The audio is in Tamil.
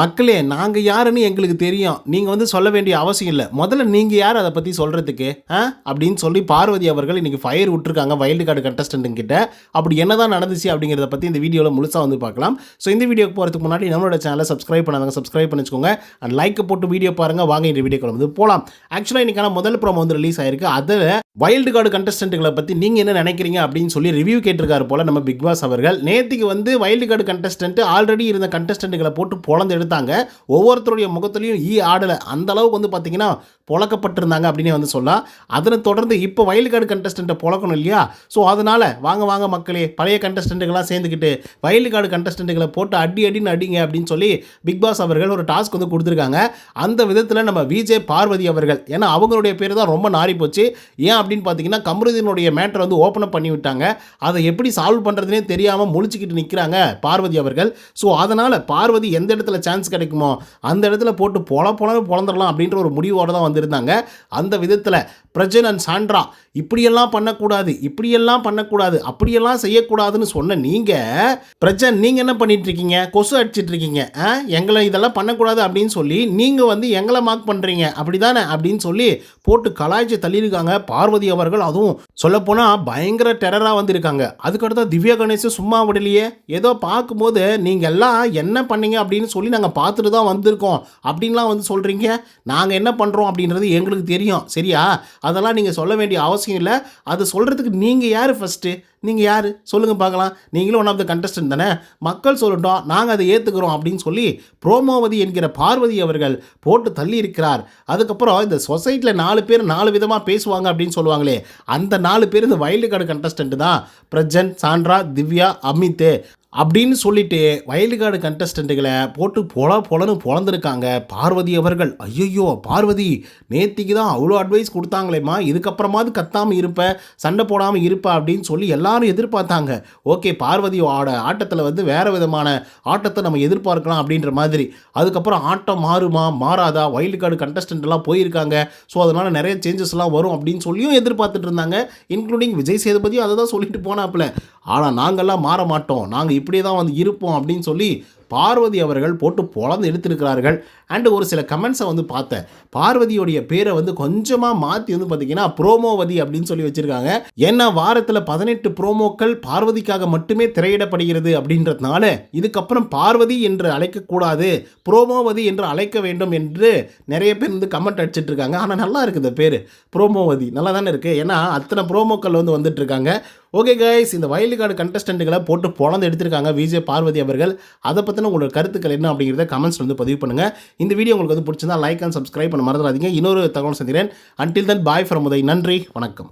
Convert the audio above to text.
மக்களே நாங்கள் யாருன்னு எங்களுக்கு தெரியும். நீங்கள் வந்து சொல்ல வேண்டிய அவசியம் இல்லை. முதல்ல நீங்கள் யார் அதை பற்றி சொல்கிறதுக்கு ஆ? அப்படின்னு சொல்லி பார்வதி அவர்கள் இன்றைக்கி ஃபயர் விட்டுருக்காங்க வைல்டு கார்டு கண்டஸ்டண்ட்டுங்கிட்ட அப்படி அப்படி என்னதான் நடந்துச்சு அப்படிங்கிறத பற்றி இந்த வீடியோவில் முழுசாக வந்து பார்க்கலாம். ஸோ இந்த வீடியோக்கு போகிறதுக்கு முன்னாடி நம்மளோட சேனலை சப்ஸ்கிரைப் பண்ணாதவங்க சப்ஸ்கிரைப் பண்ணி வச்சுக்கோங்க அண்ட் லைக் போட்டு வீடியோ பாருங்கள் வாங்க இந்த வீடியோ வந்து போகலாம் ஆக்சுவலாக இன்றைக்கான முதல் ப்ரோமோ வந்து ரிலீஸ் ஆயிருக்கு. அதில் வைல்டு கார்டு கண்டஸ்டண்ட்டுகளை பற்றி நீங்கள் என்ன நினைக்கிறீங்க அப்படின்னு சொல்லி ரிவ்யூ கேட்டிருக்காரு போல் நம்ம பிக் பாஸ் அவர்கள். நேற்றுக்கு வந்து வைல்டு கார்டு கண்டஸ்டன்ட் ஆல்ரெடி இருந்த கண்டஸ்டண்ட்டுகளை போட்டு பொழந்து எடுத்தாங்க. ஒவ்வொருத்தருடைய முகத்துலையும் ஈ ஆடலை. அந்த அளவுக்கு வந்து பார்த்தீங்கன்னா புழக்கப்பட்டிருந்தாங்க அப்படின்னு வந்து சொல்லலாம். அதனை தொடர்ந்து இப்போ வைல்டு கார்டு கண்டஸ்டண்ட்டை புழக்கணும் இல்லையா? ஸோ அதனால் வாங்க வாங்க மக்களே பழைய கண்டஸ்டண்ட்டுகளாக சேர்ந்துக்கிட்டு வைல்டு கார்டு கண்டஸ்டண்ட்டுகளை போட்டு அடி அடின்னு அடிங்க அப்படின்னு சொல்லி பிக் பாஸ் அவர்கள் ஒரு டாஸ்க் வந்து கொடுத்துருக்காங்க. அந்த விதத்தில் நம்ம விஜய் பார்வதி அவர்கள் ஏன்னா அவங்களுடைய பேர் தான் ரொம்ப நாரி போச்சு. ஏன் அப்படின்னு பார்த்தீங்கன்னா கமருதீனுடைய மேட்டரை வந்து ஓப்பன் பண்ணி விட்டாங்க. அதை எப்படி சால்வ் பண்ணுறதுனே தெரியாமல் முழிச்சுக்கிட்டு நிற்கிறாங்க பார்வதி அவர்கள். ஸோ அதனால் பார்வதி எந்த இடத்துல சான்ஸ் கிடைக்குமோ? அந்த இடத்துல போட்டு பொல பொலன்னு பொழந்துடலாம் அப்படின்ற ஒரு முடிவோடு தான் வந்திருந்தாங்க. அந்த விதத்தில் பிரஜன் அண்ட் சாண்ட்ரா இப்படியெல்லாம் பண்ணக்கூடாது இப்படியெல்லாம் பண்ணக்கூடாது அப்படியெல்லாம் செய்யக்கூடாதுன்னு சொன்ன நீங்கள் பிரஜன் நீங்கள் என்ன பண்ணிட்டு இருக்கீங்க கொசு அடிச்சிட்டு இருக்கீங்க ஆ? எங்களை இதெல்லாம் பண்ணக்கூடாது அப்படின்னு சொல்லி நீங்கள் வந்து எங்களை மார்க் பண்ணுறீங்க அப்படி தானே அப்படின்னு சொல்லி போட்டு கலாய்ச்சி தள்ளியிருக்காங்க பார்வதி அவர்கள். அதுவும் சொல்லப்போனால் பயங்கர டெரராக வந்திருக்காங்க. அதுக்கடுத்து திவ்யா கணேஷும் சும்மா விடலையே. ஏதோ பார்க்கும்போது நீங்கள் எல்லாம் என்ன பண்ணீங்க அப்படின்னு சொல்லி நாங்கள் பார்த்துட்டு தான் வந்திருக்கோம் அப்படின்லாம் வந்து சொல்கிறீங்க நாங்கள் என்ன பண்ணுறோம் அப்படின்றது எங்களுக்கு தெரியும். சரியா? அதெல்லாம் நீங்கள் சொல்ல வேண்டிய அவசியம் இல்லை. அது சொல்கிறதுக்கு நீங்கள் யார் ஃபஸ்ட்டு நீங்கள் யார்? சொல்லுங்கள் பார்க்கலாம். நீங்களும் ஒன் ஆஃப் த கண்டஸ்டன்ட் தானே? மக்கள் சொல்லட்டும் நாங்கள் அதை ஏற்றுக்கிறோம் அப்படின்னு சொல்லி புரோமோவதி என்கிற பார்வதி அவர்கள் போட்டு தள்ளி இருக்கிறார் அதுக்கப்புறம் இந்த சொசைட்டியில் நாலு பேர் நாலு விதமாக பேசுவாங்க அப்படின்னு சொல்லுவாங்களே அந்த நாலு பேர் இந்த வைல்டு கார்டு கண்டஸ்டன்ட் தான். பிரஜன் சாண்ட்ரா திவ்யா அமித். அப்படின்னு சொல்லிட்டு வைல்டு கார்டு கண்டஸ்டண்ட்டுகளை போட்டு பொல பொலன்னு பொழந்திருக்காங்க பார்வதி அவர்கள். ஐயோ பார்வதி நேத்திக்கு தான் அவ்வளோ அட்வைஸ் கொடுத்தாங்களேம்மா. இதுக்கப்புறமாவது கத்தாமல் இருப்ப சண்டை போடாமல் இருப்ப அப்படின்னு சொல்லி எல்லாரும் எதிர்பார்த்தாங்க. ஓகே பார்வதியோட ஆட்டத்தில் வந்து வேறு விதமான ஆட்டத்தை நம்ம எதிர்பார்க்கலாம் அப்படின்ற மாதிரி. அதுக்கப்புறம் ஆட்டம் மாறுமா மாறாதா? வைல்டு கார்டு கண்டஸ்டன்ட் எல்லாம் போயிருக்காங்க. ஸோ அதனால் நிறைய சேஞ்சஸ்லாம் வரும் அப்படின்னு சொல்லியும் எதிர்பார்த்துட்டு இருந்தாங்க. இன்க்ளூடிங் விஜய் சேதுபதியும் அதை தான் சொல்லிட்டு போனாப்புல. ஆனால் நாங்கள்லாம் மாற மாட்டோம். நாங்கள் இப்படியே தான் வந்து இருப்போம் அப்படின்னு சொல்லி பார்வதி அவர்கள் போட்டு பொழந்து எடுத்திருக்கிறார்கள் அண்டு ஒரு சில கமெண்ட்ஸை வந்து பார்த்தேன். பார்வதியோடைய பேரை வந்து கொஞ்சமாக மாற்றி வந்து பார்த்தீங்கன்னா ப்ரோமோவதி அப்படின்னு சொல்லி வச்சுருக்காங்க. ஏன்னா வாரத்தில் பதினெட்டு ப்ரோமோக்கள் பார்வதிக்காக மட்டுமே திரையிடப்படுகிறது அப்படின்றதுனால இதுக்கப்புறம் பார்வதி என்று அழைக்கக்கூடாது ப்ரோமோவதி என்று அழைக்க வேண்டும் என்று நிறைய பேர் வந்து கமெண்ட் அடிச்சிட்டு இருக்காங்க ஆனால் நல்லா இருக்குது இந்த பேர் ப்ரோமோவதி. நல்லா தானே இருக்குது ஏன்னா அத்தனை ப்ரோமோக்கள் வந்து வந்துட்டுருக்காங்க. ஓகே கைஸ் இந்த வைல்டு கார்டு கண்டஸ்டண்ட்டுகளை போட்டு பொழந்து எடுத்திருக்காங்க. விஜய் பார்வதி அவர்கள். அதை பற்றின உங்களோட கருத்துக்கள் என்ன அப்படிங்கிறத கமெண்ட்ஸ் வந்து பதிவு பண்ணுங்கள் இந்த வீடியோ உங்களுக்கு வந்து பிடிச்சிருந்தா லைக் அண்ட் சப்ஸ்கிரைப் பண்ண மறந்துடாதீங்க. இன்னொரு தகவல் சந்திக்கிறேன். Until then bye from Uday. நன்றி. வணக்கம்.